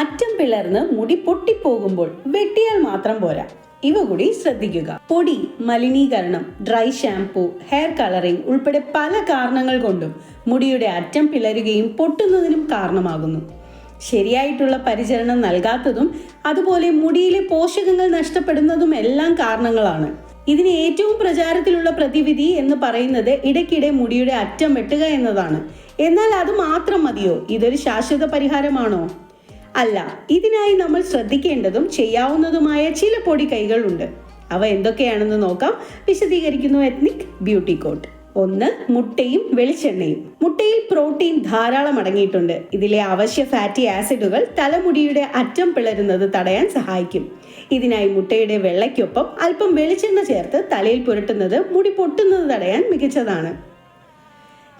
അറ്റം പിളർന്ന് മുടി പൊട്ടിപ്പോകുമ്പോൾ വെട്ടിയാൽ മാത്രം പോരാ. ഇവ കൂടി ശ്രദ്ധിക്കുക. പൊടി മലിനീകരണം ഡ്രൈ ഷാംപൂ ഹെയർ കളറിംഗ് ഉൾപ്പെടെ പല കാരണങ്ങൾ കൊണ്ടും മുടിയുടെ അറ്റം പിളരുകയും പൊട്ടുന്നതിനും കാരണമാകുന്നു. ശരിയായിട്ടുള്ള പരിചരണം നൽകാത്തതും അതുപോലെ മുടിയിലെ പോഷകങ്ങൾ നഷ്ടപ്പെടുന്നതും എല്ലാം കാരണങ്ങളാണ്. ഇതിന് ഏറ്റവും പ്രചാരത്തിലുള്ള പ്രതിവിധി എന്ന് പറയുന്നത് ഇടയ്ക്കിടെ മുടിയുടെ അറ്റം വെട്ടുക എന്നതാണ്. എന്നാൽ അത് മാത്രം മതിയോ? ഇതൊരു ശാശ്വത പരിഹാരമാണോ? അല്ല ഇതിനായി നമ്മൾ ശ്രദ്ധിക്കേണ്ടതും ചെയ്യാവുന്നതുമായ ചില പൊടി കൈകളുണ്ട്. അവ എന്തൊക്കെയാണെന്ന് നോക്കാം. വിശദീകരിക്കുന്നു എത്നിക് ബ്യൂട്ടി കോട്ട്. ഒന്ന് മുട്ടയും വെളിച്ചെണ്ണയും. മുട്ടയിൽ പ്രോട്ടീൻ ധാരാളം അടങ്ങിയിട്ടുണ്ട്. ഇതിലെ അവശ്യ ഫാറ്റി ആസിഡുകൾ തലമുടിയുടെ അറ്റം പിളരുന്നത് തടയാൻ സഹായിക്കും. ഇതിനായി മുട്ടയുടെ വെള്ളയ്ക്കൊപ്പം അല്പം വെളിച്ചെണ്ണ ചേർത്ത് തലയിൽ പുരട്ടുന്നത് മുടി പൊട്ടുന്നത് തടയാൻ മികച്ചതാണ്.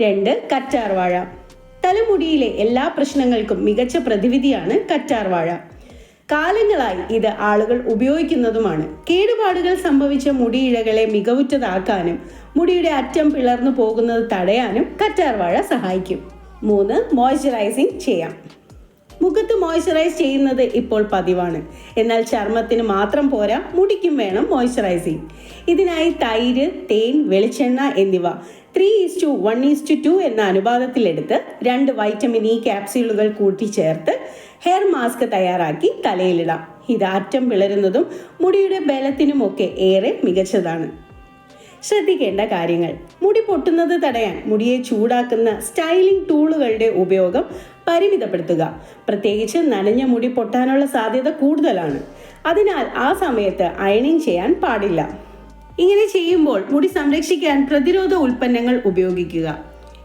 രണ്ട് കറ്റാർവാഴ. തലമുടിയിലെ എല്ലാ പ്രശ്നങ്ങൾക്കും മികച്ച പ്രതിവിധിയാണ് കറ്റാർവാഴ. കാലങ്ങളായി ഇത് ആളുകൾ ഉപയോഗിക്കുന്നതുമാണ്. കേടുപാടുകൾ സംഭവിച്ച മുടിയിഴകളെ മികവുറ്റതാക്കാനും മുടിയുടെ അറ്റം പിളർന്നു പോകുന്നത് തടയാനും കറ്റാർവാഴ സഹായിക്കും. മൂന്ന് മോയ്സ്ചറൈസിങ് ചെയ്യാം. മുഖത്ത് മോയ്സ്ചറൈസ് ചെയ്യുന്നത് ഇപ്പോൾ പതിവാണ്. എന്നാൽ ചർമ്മത്തിന് മാത്രം പോരാ മുടിക്കും വേണം മോയ്സ്ചറൈസിങ് ഇതിനായി തൈര് തേൻ വെളിച്ചെണ്ണ എന്നിവ three is to one is to two എന്ന അനുപാതത്തിലെടുത്ത് രണ്ട് വൈറ്റമിൻ ഇ ക്യാപ്സ്യൂളുകൾ കൂട്ടിച്ചേർത്ത് ഹെയർ മാസ്ക് തയ്യാറാക്കി തലയിലിടാം. ഇത് അറ്റം വിളരുന്നതും മുടിയുടെ ബലത്തിനുമൊക്കെ ഏറെ മികച്ചതാണ്. ശ്രദ്ധിക്കേണ്ട കാര്യങ്ങൾ. മുടി പൊട്ടുന്നത് തടയാൻ മുടിയെ ചൂടാക്കുന്ന സ്റ്റൈലിംഗ് ടൂളുകളുടെ ഉപയോഗം പരിമിതപ്പെടുത്തുക. പ്രത്യേകിച്ച് നനഞ്ഞ മുടി പൊട്ടാനുള്ള സാധ്യത കൂടുതലാണ്. അതിനാൽ ആ സമയത്ത് അയണിങ് ചെയ്യാൻ പാടില്ല. ഇങ്ങനെ ചെയ്യുമ്പോൾ മുടി സംരക്ഷിക്കാൻ പ്രതിരോധ ഉൽപ്പന്നങ്ങൾ ഉപയോഗിക്കുക.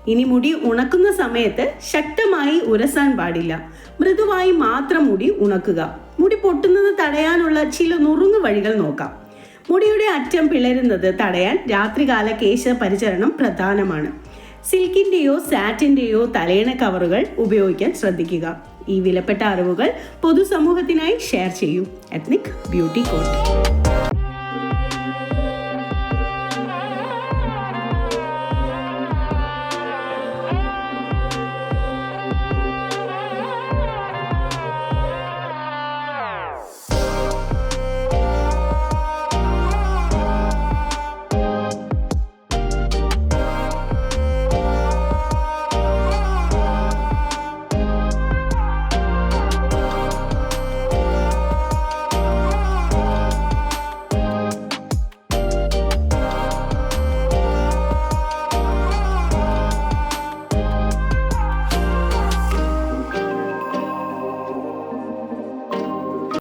ഇനി മുടി ഉണക്കുന്ന സമയത്ത് ശക്തമായി ഉരസാൻ പാടില്ല. മൃദുവായി മാത്രം മുടി ഉണക്കുക. മുടി പൊട്ടുന്നത് തടയാനുള്ള ചില നുറുങ്ങു വഴികൾ നോക്കാം. മുടിയുടെ അറ്റം പിളരുന്നത് തടയാൻ രാത്രികാല കേശ പരിചരണം പ്രധാനമാണ്. സിൽക്കിന്റെയോ സാറ്റിന്റെയോ തലേണ കവറുകൾ ഉപയോഗിക്കാൻ ശ്രദ്ധിക്കുക. ഈ വിലപ്പെട്ട അറിവുകൾ പൊതുസമൂഹത്തിനായി ഷെയർ ചെയ്യൂ. Ethnic beauty coat